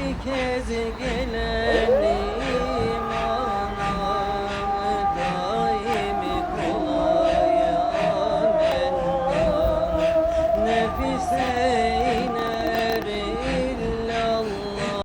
bir kez gelelim anam daimi kolay amen nefise